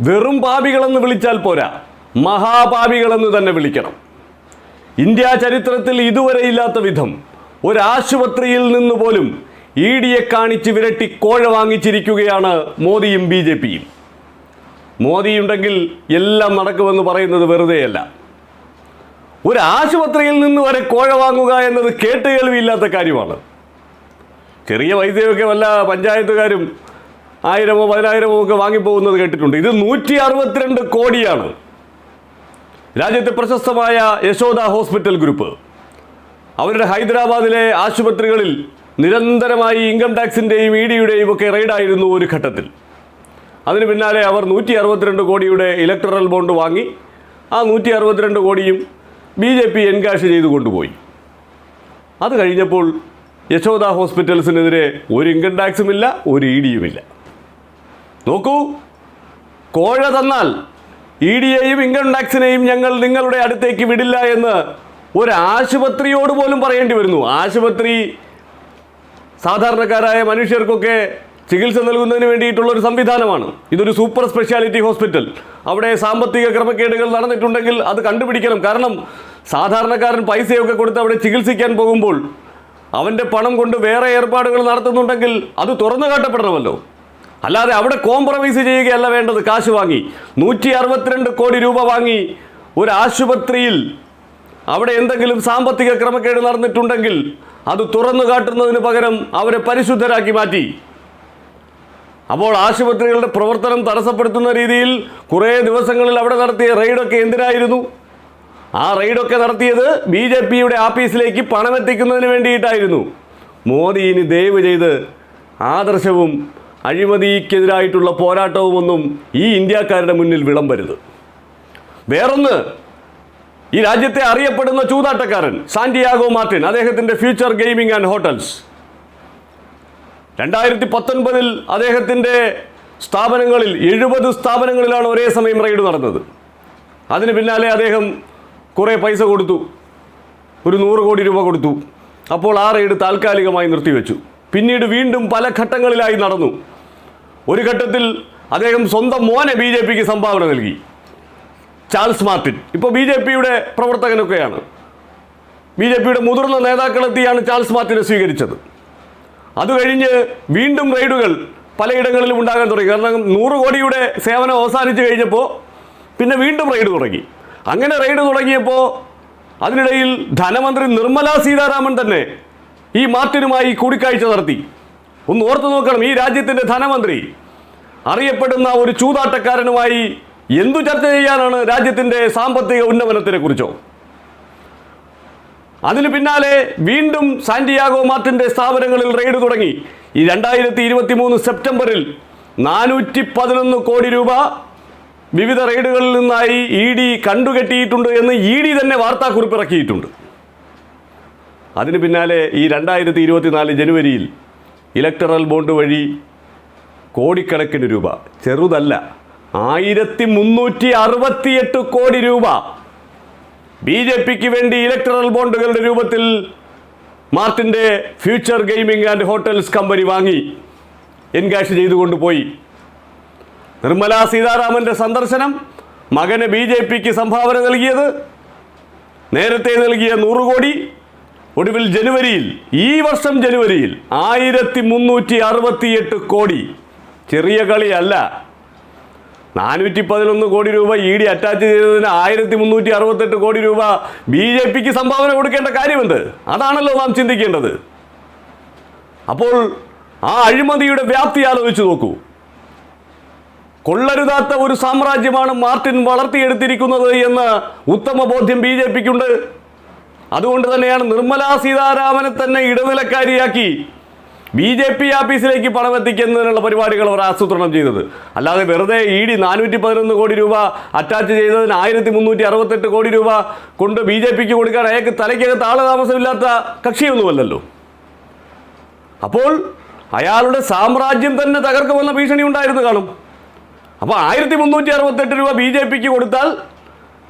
വെറും പാപികളെന്ന് വിളിച്ചാൽ പോരാ. മഹാപാപികളെന്ന് തന്നെ വിളിക്കണം. ഇന്ത്യ ചരിത്രത്തിൽ ഇതുവരെ ഇല്ലാത്ത വിധം ഒരാശുപത്രിയിൽ നിന്ന് പോലും ഇ ഡിയെ കാണിച്ച് വിരട്ടി കോഴ വാങ്ങിച്ചിരിക്കുകയാണ് മോദിയും ബി ജെ പിയും. മോദിയുണ്ടെങ്കിൽ എല്ലാം നടക്കുമെന്ന് പറയുന്നത് വെറുതെയല്ല. ഒരു ആശുപത്രിയിൽ നിന്ന് വരെ കോഴ വാങ്ങുക എന്നത് കേട്ട് കേൾവിയില്ലാത്ത കാര്യമാണ്. ചെറിയ വൈദ്യമൊക്കെ വല്ല പഞ്ചായത്തുകാരും ആയിരമോ പതിനായിരമോ ഒക്കെ വാങ്ങിപ്പോകുന്നത് കേട്ടിട്ടുണ്ട്. ഇത് നൂറ്റി അറുപത്തിരണ്ട് കോടിയാണ്. രാജ്യത്തെ പ്രശസ്തമായ യശോദ ഹോസ്പിറ്റൽ ഗ്രൂപ്പ്. അവരുടെ ഹൈദരാബാദിലെ ആശുപത്രികളിൽ നിരന്തരമായി ഇൻകം ടാക്സിന്റെയും ഇ ഡിയുടെയും ഒക്കെ റെയ്ഡായിരുന്നു ഒരു ഘട്ടത്തിൽ. അതിന് പിന്നാലെ അവർ നൂറ്റി അറുപത്തിരണ്ട് കോടിയുടെ ഇലക്ട്രൽ ബോണ്ട് വാങ്ങി ആ നൂറ്റി അറുപത്തിരണ്ട് കോടിയും ബി ജെ പി എൻകാഷ് ചെയ്തു കൊണ്ടുപോയി. അത് കഴിഞ്ഞപ്പോൾ യശോദ ഹോസ്പിറ്റൽസിനെതിരെ ഒരു ഇൻകം ടാക്സും ഇല്ല ഒരു ഇ ഡിയുമില്ല. നോക്കൂ. കോഴ തന്നാൽ ഇ ഡിയെയും ഇൻകം ടാക്സിനെയും ഞങ്ങൾ നിങ്ങളുടെ അടുത്തേക്ക് വിടില്ല എന്ന് ഒരു ആശുപത്രിയോട് പോലും പറയേണ്ടി വരുന്നു. ആശുപത്രി സാധാരണക്കാരായ മനുഷ്യർക്കൊക്കെ ചികിത്സ നൽകുന്നതിന് വേണ്ടിയിട്ടുള്ള ഒരു സംവിധാനമാണ്. ഇതൊരു സൂപ്പർ സ്പെഷ്യാലിറ്റി ഹോസ്പിറ്റൽ. അവിടെ സാമ്പത്തിക ക്രമക്കേടുകൾ നടന്നിട്ടുണ്ടെങ്കിൽ അത് കണ്ടുപിടിക്കണം. കാരണം സാധാരണക്കാരൻ പൈസയൊക്കെ കൊടുത്ത് അവിടെ ചികിത്സിക്കാൻ പോകുമ്പോൾ അവന്റെ പണം കൊണ്ട് വേറെ ഏർപ്പാടുകൾ നടത്തുന്നുണ്ടെങ്കിൽ അത് തുറന്നു കാട്ടപ്പെടണമല്ലോ. അല്ലാതെ അവിടെ കോംപ്രമൈസ് ചെയ്യുകയല്ല വേണ്ടത്. കാശ് വാങ്ങി. നൂറ്റി അറുപത്തിരണ്ട് കോടി രൂപ വാങ്ങി. ഒരു ആശുപത്രിയിൽ അവിടെ എന്തെങ്കിലും സാമ്പത്തിക ക്രമക്കേട് നടന്നിട്ടുണ്ടെങ്കിൽ അത് തുറന്നു കാട്ടുന്നതിന് പകരം അവരെ പരിശുദ്ധരാക്കി മാറ്റി. അപ്പോൾ ആശുപത്രികളുടെ പ്രവർത്തനം തടസ്സപ്പെടുത്തുന്ന രീതിയിൽ കുറേ ദിവസങ്ങളിൽ അവിടെ നടത്തിയ റെയ്ഡൊക്കെ എന്തിനായിരുന്നു? ആ റെയ്ഡൊക്കെ നടത്തിയത് ബി ജെ പിയുടെ ആഫീസിലേക്ക് പണമെത്തിക്കുന്നതിന് വേണ്ടിയിട്ടായിരുന്നു. മോദി ഇനി ദയവ് ചെയ്ത് ആദർശവും അഴിമതിക്കെതിരായിട്ടുള്ള പോരാട്ടവുമൊന്നും ഈ ഇന്ത്യക്കാരുടെ മുന്നിൽ വിളമ്പരുത്. വേറൊന്ന് ഈ രാജ്യത്തെ അറിയപ്പെടുന്ന ചൂതാട്ടക്കാരൻ സാന്റിയാഗോ മാർട്ടിൻ അദ്ദേഹത്തിന്റെ ഫ്യൂച്ചർ ഗെയിമിംഗ് ആൻഡ് ഹോട്ടൽസ്. രണ്ടായിരത്തി പത്തൊൻപതിൽ അദ്ദേഹത്തിന്റെ സ്ഥാപനങ്ങളിൽ എഴുപത് സ്ഥാപനങ്ങളിലാണ് ഒരേ സമയം റെയ്ഡ് നടന്നത്. അതിന് പിന്നാലെ അദ്ദേഹം കുറേ പൈസ കൊടുത്തു. ഒരു നൂറ് കോടി രൂപ കൊടുത്തു. അപ്പോൾ ആ റെയ്ഡ് താൽക്കാലികമായി നിർത്തിവെച്ചു. പിന്നീട് വീണ്ടും പല ഘട്ടങ്ങളിലായി നടന്നു. ഒരു ഘട്ടത്തിൽ അദ്ദേഹം സ്വന്തം മോനെ ബി ജെ പിക്ക് സംഭാവന നൽകി. Charles Martin. ഇപ്പോൾ ബി ജെ പിയുടെ പ്രവർത്തകനൊക്കെയാണ്. ബി ജെ പിയുടെ മുതിർന്ന നേതാക്കളെത്തിയാണ് ചാൾസ് മാർട്ടിനെ സ്വീകരിച്ചത്. അത് കഴിഞ്ഞ് വീണ്ടും റെയ്ഡുകൾ പലയിടങ്ങളിലും ഉണ്ടാകാൻ തുടങ്ങി. കാരണം നൂറ് കോടിയുടെ സേവനം അവസാനിച്ചു കഴിഞ്ഞപ്പോൾ പിന്നെ വീണ്ടും റെയ്ഡ് തുടങ്ങി. അങ്ങനെ റെയ്ഡ് തുടങ്ങിയപ്പോൾ അതിനിടയിൽ ധനമന്ത്രി നിർമ്മല സീതാരാമൻ തന്നെ ഈ മാർട്ടിനുമായി കൂടിക്കാഴ്ച നടത്തി. ഒന്ന് ഓർത്തു നോക്കണം ഈ രാജ്യത്തിന്റെ ധനമന്ത്രി. അറിയപ്പെടുന്ന ഒരു ചൂതാട്ടക്കാരനുമായി എന്തു ചർച്ച ചെയ്യാനാണ് രാജ്യത്തിന്റെ സാമ്പത്തിക ഉന്നമനത്തിനെ കുറിച്ചോ അതിന് പിന്നാലെ വീണ്ടും സാന്റിയാഗോ മാർട്ടിന്റെ സ്ഥാപനങ്ങളിൽ റെയ്ഡ് തുടങ്ങി. ഈ രണ്ടായിരത്തി ഇരുപത്തി മൂന്ന് സെപ്റ്റംബറിൽ നാനൂറ്റി പതിനൊന്ന് കോടി രൂപ വിവിധ റെയ്ഡുകളിൽ നിന്നായി ഇ ഡി കണ്ടുകെട്ടിയിട്ടുണ്ട് എന്ന് ഇ ഡി തന്നെ വാർത്താക്കുറിപ്പിറക്കിയിട്ടുണ്ട് അതിന് പിന്നാലെ ഈ രണ്ടായിരത്തി ഇരുപത്തിനാല് ജനുവരിയിൽ ഇലക്ടറൽ ബോണ്ട് വഴി കോടിക്കണക്കിന് രൂപ. ചെറുതല്ല ആയിരത്തി മുന്നൂറ്റി അറുപത്തിയെട്ട് കോടി രൂപ ബി ജെ പിക്ക് വേണ്ടി ഇലക്ടറൽ ബോണ്ടുകളുടെ രൂപത്തിൽ മാർട്ടിന്റെ future gaming and hotels company വാങ്ങി എൻകാഷ് ചെയ്തുകൊണ്ട് പോയി. നിർമ്മല സീതാരാമന്റെ സന്ദർശനം മകന് ബി ജെ പിക്ക് സംഭാവന നൽകിയത് നേരത്തെ നൽകിയ നൂറ് കോടി ഒടുവിൽ ജനുവരിയിൽ ഈ വർഷം ജനുവരിയിൽ ആയിരത്തി മുന്നൂറ്റി അറുപത്തിയെട്ട് കോടി. ചെറിയ കളിയല്ല. നാനൂറ്റി പതിനൊന്ന് കോടി രൂപ ഇ ഡി അറ്റാച്ച് ചെയ്തതിന് ആയിരത്തി മുന്നൂറ്റി അറുപത്തെട്ട് കോടി രൂപ ബി ജെ പിക്ക് സംഭാവന കൊടുക്കേണ്ട കാര്യമുണ്ട്. അതാണല്ലോ നാം ചിന്തിക്കേണ്ടത്. അപ്പോൾ ആ അഴിമതിയുടെ വ്യാപ്തി ആലോചിച്ച് നോക്കൂ. കൊള്ളരുതാത്ത ഒരു സാമ്രാജ്യമാണ് മാർട്ടിൻ വളർത്തിയെടുത്തിരിക്കുന്നത് എന്ന് ഉത്തമ ബോധ്യം ബി ജെ പിക്കുണ്ട്. അതുകൊണ്ട് തന്നെയാണ് നിർമ്മലാ സീതാരാമനെ തന്നെ ഇടനിലക്കാരിയാക്കി ബി ജെ പി ആഫീസിലേക്ക് പണം എത്തിക്കുന്നതിനുള്ള പരിപാടികൾ അവർ ആസൂത്രണം ചെയ്തത്. അല്ലാതെ വെറുതെ ഇ ഡി നാനൂറ്റി പതിനൊന്ന് കോടി രൂപ അറ്റാച്ച് ചെയ്തതിന് ആയിരത്തി മുന്നൂറ്റി അറുപത്തെട്ട് കോടി രൂപ കൊണ്ട് ബി ജെ പിക്ക് കൊടുക്കാൻ അയാൾക്ക് തലയ്ക്കകത്ത് ആളതാമസമില്ലാത്ത കക്ഷിയൊന്നുമല്ലല്ലോ. അപ്പോൾ അയാളുടെ സാമ്രാജ്യം തന്നെ തകർക്കുമെന്ന ഭീഷണി ഉണ്ടായിരുന്നു കാണും. അപ്പോൾ ആയിരത്തി മുന്നൂറ്റി അറുപത്തെട്ട് രൂപ ബി ജെ പിക്ക് കൊടുത്താൽ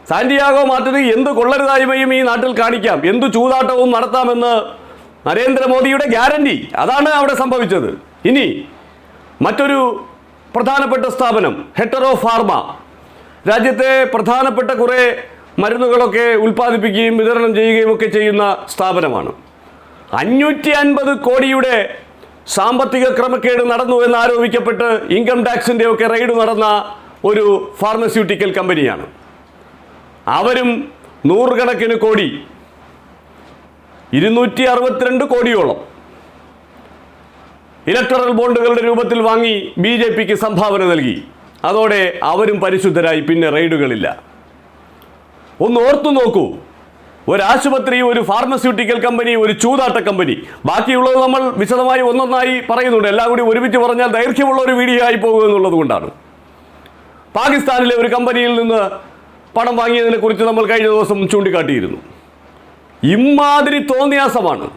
സാന്റിയാഗോ മാർട്ടിന് എന്ത് കൊള്ളരുതായ്മയും ഈ നാട്ടിൽ കാണിക്കാം? എന്ത് ചൂതാട്ടവും നടത്താമെന്ന് നരേന്ദ്രമോദിയുടെ ഗ്യാരണ്ടി? അതാണ് അവിടെ സംഭവിച്ചത്. ഇനി മറ്റൊരു പ്രധാനപ്പെട്ട സ്ഥാപനം ഹെറ്ററോ ഫാർമ. രാജ്യത്തെ പ്രധാനപ്പെട്ട കുറേ മരുന്നുകളൊക്കെ ഉൽപ്പാദിപ്പിക്കുകയും വിതരണം ചെയ്യുകയും ഒക്കെ ചെയ്യുന്ന സ്ഥാപനമാണ്. അഞ്ഞൂറ്റി അൻപത് കോടിയുടെ സാമ്പത്തിക ക്രമക്കേട് നടന്നു എന്ന് ആരോപിക്കപ്പെട്ട് ഇൻകം ടാക്സിന്റെ ഒക്കെ റെയ്ഡ് നടന്ന ഒരു ഫാർമസ്യൂട്ടിക്കൽ കമ്പനിയാണ്. അവരും നൂറുകണക്കിന് കോടി. ഇരുന്നൂറ്റി അറുപത്തിരണ്ട് കോടിയോളം. ഇലക്ട്രൽ ബോണ്ടുകളുടെ രൂപത്തിൽ വാങ്ങി ബി ജെ പിക്ക് സംഭാവന നൽകി. അതോടെ അവരും പരിശുദ്ധരായി പിന്നെ റെയ്ഡുകളില്ല. ഒന്ന് ഓർത്തു നോക്കൂ. ഒരു ആശുപത്രി ഒരു ഫാർമസ്യൂട്ടിക്കൽ കമ്പനി ഒരു ചൂതാട്ട കമ്പനി. ബാക്കിയുള്ളത് നമ്മൾ വിശദമായി ഒന്നൊന്നായി പറയുന്നുണ്ട്. എല്ലാം കൂടി ഒരുമിച്ച് പറഞ്ഞാൽ ദൈർഘ്യമുള്ള ഒരു വീഡിയോ ആയി പോകുമെന്നുള്ളത് കൊണ്ടാണ്. പാകിസ്ഥാനിലെ ഒരു കമ്പനിയിൽ നിന്ന് പണം വാങ്ങിയതിനെ കുറിച്ച് നമ്മൾ കഴിഞ്ഞ ദിവസം ചൂണ്ടിക്കാട്ടിയിരുന്നു. ഇമാതിരി തോന്നിയാസമാണ്.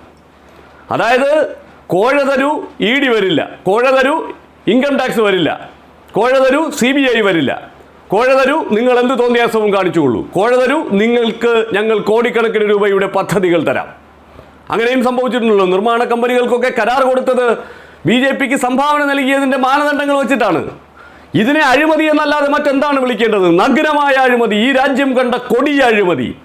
അതായത് കോഴ തരൂ ഇ ഡി വരില്ല. കോഴ തരൂ ഇൻകം ടാക്സ് വരില്ല. കോഴ തരൂ സി ബി ഐ വരില്ല. കോഴ തരൂ നിങ്ങൾ എന്ത് തോന്നിയാസവും കാണിച്ചുകൊള്ളൂ. കോഴ തരൂ നിങ്ങൾക്ക് ഞങ്ങൾ കോടിക്കണക്കിന് രൂപയുടെ പദ്ധതികൾ തരാം. അങ്ങനെയും സംഭവിച്ചിട്ടുണ്ടല്ലോ. നിർമ്മാണ കമ്പനികൾക്കൊക്കെ കരാർ കൊടുത്തത് ബി ജെ പിക്ക് സംഭാവന നൽകിയതിന്റെ മാനദണ്ഡങ്ങൾ വെച്ചിട്ടാണ്. ഇതിനെ അഴിമതി എന്നല്ലാതെ മറ്റെന്താണ് വിളിക്കേണ്ടത്? നഗ്നമായ അഴിമതി. ഈ രാജ്യം കണ്ട കൊടിയ അഴിമതി.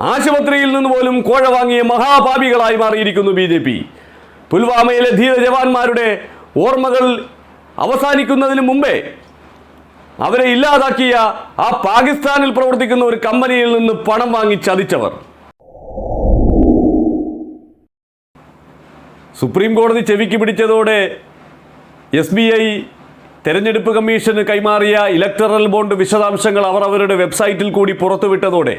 ആശുപത്രിയിൽ നിന്ന് പോലും കോഴ വാങ്ങിയ മഹാപാപികളായി മാറിയിരിക്കുന്നു ബി ജെ പി. പുൽവാമയിലെ ധീര ജവാന്മാരുടെ ഓർമ്മകൾ അവസാനിക്കുന്നതിന് മുമ്പേ അവരെ ഇല്ലാതാക്കിയ ആ പാകിസ്ഥാനിൽ പ്രവർത്തിക്കുന്ന ഒരു കമ്പനിയിൽ നിന്ന് പണം വാങ്ങി ചതിച്ചവർ. സുപ്രീം കോടതി ചെവിക്ക് പിടിച്ചതോടെ എസ് ബി ഐ തെരഞ്ഞെടുപ്പ് കമ്മീഷന് കൈമാറിയ ഇലക്ടറൽ ബോണ്ട് വിശദാംശങ്ങൾ അവർ അവരുടെ വെബ്സൈറ്റിൽ കൂടി പുറത്തുവിട്ടതോടെ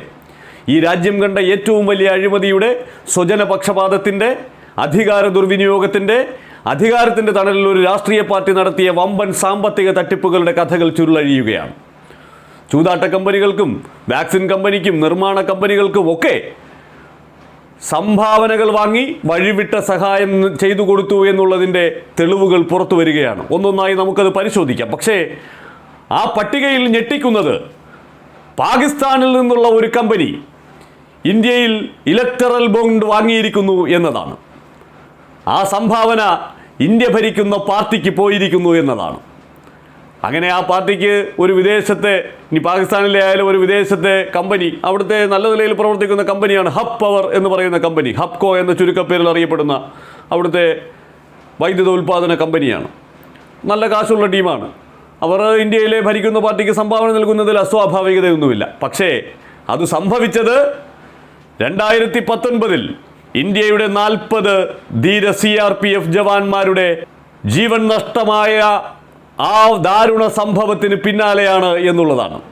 ഈ രാജ്യം കണ്ട ഏറ്റവും വലിയ അഴിമതിയുടെ സ്വജനപക്ഷപാതത്തിന്റെ അധികാര ദുർവിനിയോഗത്തിന്റെ അധികാരത്തിന്റെ തണലിൽ ഒരു രാഷ്ട്രീയ പാർട്ടി നടത്തിയ വമ്പൻ സാമ്പത്തിക തട്ടിപ്പുകളുടെ കഥകൾ ചുരുളഴിയുകയാണ്. ചൂതാട്ട കമ്പനികൾക്കും വാക്സിൻ കമ്പനിക്കും നിർമ്മാണ കമ്പനികൾക്കും ഒക്കെ സംഭാവനകൾ വാങ്ങി വഴിവിട്ട സഹായം ചെയ്തു കൊടുത്തു എന്നുള്ളതിന്റെ തെളിവുകൾ പുറത്തു വരികയാണ്. ഒന്നൊന്നായി നമുക്കത് പരിശോധിക്കാം. പക്ഷേ ആ പട്ടികയിൽ ഞെട്ടിക്കുന്നത് പാകിസ്ഥാനിൽ നിന്നുള്ള ഒരു കമ്പനി ഇന്ത്യയിൽ ഇലക്ടറൽ ബോണ്ട് വാങ്ങിയിരിക്കുന്നു എന്നതാണ്. ആ സംഭാവന ഇന്ത്യ ഭരിക്കുന്ന പാർട്ടിക്ക് പോയിരിക്കുന്നു എന്നതാണ്. അങ്ങനെ ആ പാർട്ടിക്ക് ഒരു വിദേശത്തെ ഇനി പാകിസ്ഥാനിലെ ആയാലും ഒരു വിദേശത്തെ കമ്പനി അവിടുത്തെ നല്ല നിലയിൽ പ്രവർത്തിക്കുന്ന കമ്പനിയാണ് ഹബ് പവർ എന്ന് പറയുന്ന കമ്പനി ഹബ്കോ എന്ന ചുരുക്കപ്പേരിൽ അറിയപ്പെടുന്ന അവിടുത്തെ വൈദ്യുത ഉൽപ്പാദന കമ്പനിയാണ്. നല്ല കാശുള്ള ടീമാണ്. അവർ ഇന്ത്യയിലെ ഭരിക്കുന്ന പാർട്ടിക്ക് സംഭാവന നൽകുന്നതിൽ അസ്വാഭാവികതയൊന്നുമില്ല. പക്ഷേ അത് സംഭവിച്ചത് രണ്ടായിരത്തി പത്തൊൻപതിൽ ഇന്ത്യയുടെ നാൽപ്പത് ധീര സി ആർ പി എഫ് ജവാന്മാരുടെ ജീവൻ നഷ്ടമായ ആ ദാരുണ സംഭവത്തിന് പിന്നാലെയാണ് എന്നുള്ളതാണ്.